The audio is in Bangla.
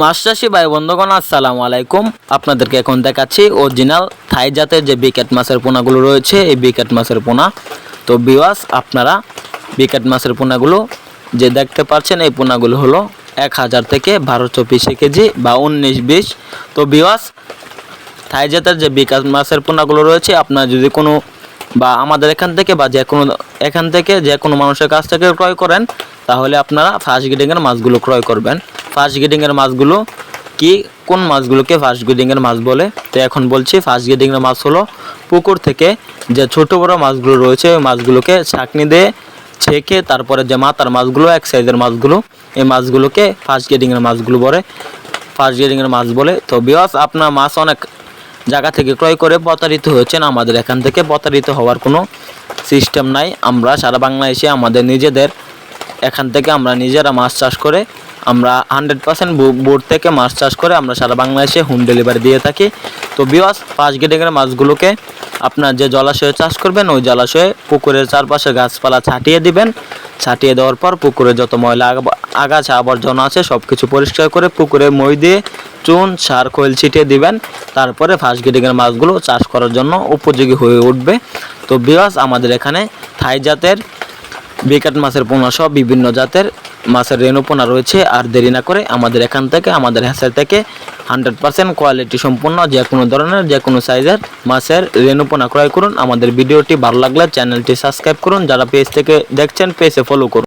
চাষি ভাই বন্ধুগণ, আসসালামু আলাইকুম। আপনাদেরকে এখন দেখাচ্ছি অরিজিনাল থাই জাতের যে বিকেট মাছের পোনাগুলো রয়েছে, এই বিকেট মাছের পোনা। তো বিওয়াস আপনারা বিকেট মাছের পোনাগুলো যে দেখতে পাচ্ছেন, এই পোনাগুলো হলো এক হাজার থেকে বারোশো পিসে কেজি বা উনিশ বিশ। তো বিওয়াস থাই জাতের যে বিকাশ মাছের পোনাগুলো রয়েছে, আপনার যদি কোনো বা আমাদের এখান থেকে বা যে কোনো এখান থেকে যে কোনো মানুষের কাছ থেকে ক্রয় করেন, তাহলে আপনারা ফার্স্ট গ্রেডিংয়ের মাছগুলো ক্রয় করবেন। ফার্স্ট গ্রেডিংয়ের মাছগুলো কি, কোন মাছগুলোকে ফার্স্ট গ্রেডিংয়ের মাছ বলে? তো এখন বলছি ফার্স্ট গ্রেডিংয়ের মাছ হলো পুকুর থেকে যে ছোট বড় মাছগুলো রয়েছে, ওই মাছগুলোকে ছাঁকনি দিয়ে ছেঁকে তারপরে যে মাথার মাছগুলো, এক সাইজের মাছগুলো, এই মাছগুলোকে ফার্স্ট গ্রেডিংয়ের মাছগুলো বলে ফার্স্ট গ্রেডিংয়ের মাছ বলে। তো বিওয়াস আপনার মাছ অনেক জায়গা থেকে ক্রয় করে প্রতারিত হয়েছেন, আমাদের এখান থেকে প্রতারিত হওয়ার কোনো সিস্টেম নাই। আমরা সারা বাংলাদেশে আমাদের নিজেদের, এখান থেকে আমরা নিজেরা মাছ চাষ করে আমরা হান্ড্রেড পার্সেন্ট বোর্ড থেকে মাছ চাষ করে আমরা সারা বাংলাদেশে হোম ডেলিভারি দিয়ে থাকি। তো বিওয়াস পাঁচ গেটিংয়ের মাছগুলোকে আপনার যে জলাশয়ে চাষ করবেন, ওই জলাশয়ে পুকুরের চারপাশে গাছপালা ছাটিয়ে দিবেন। ছাটিয়ে দেওয়ার পর পুকুরে যত ময়লা আগাছা, আবর্জনা আছে সব কিছু পরিষ্কার করে পুকুরে মই দিয়ে চুন, সার, খোল ছিটিয়ে দিবেন। তারপরে ফার্স্ট গ্রেডিংয়ের মাছগুলো চাষ করার জন্য উপযোগী হয়ে উঠবে। তো বিওয়াস আমাদের এখানে থাই জাতের, বিকাট মাছের পোনা সহ বিভিন্ন জাতের মাছের রেন পোনা রয়েছে, আর দেরি না করে আমাদের এখান থেকে, আমাদের হ্যাসার থেকে হান্ড্রেড পার্সেন্ট কোয়ালিটি সম্পূর্ণ যে কোনো ধরনের, যে কোনো সাইজের মাছের রেন পোনা ক্রয় করুন। আমাদের ভিডিওটি ভালো লাগলে চ্যানেলটি সাবস্ক্রাইব করুন। যারা পেজ থেকে দেখছেন পেজে ফলো করুন।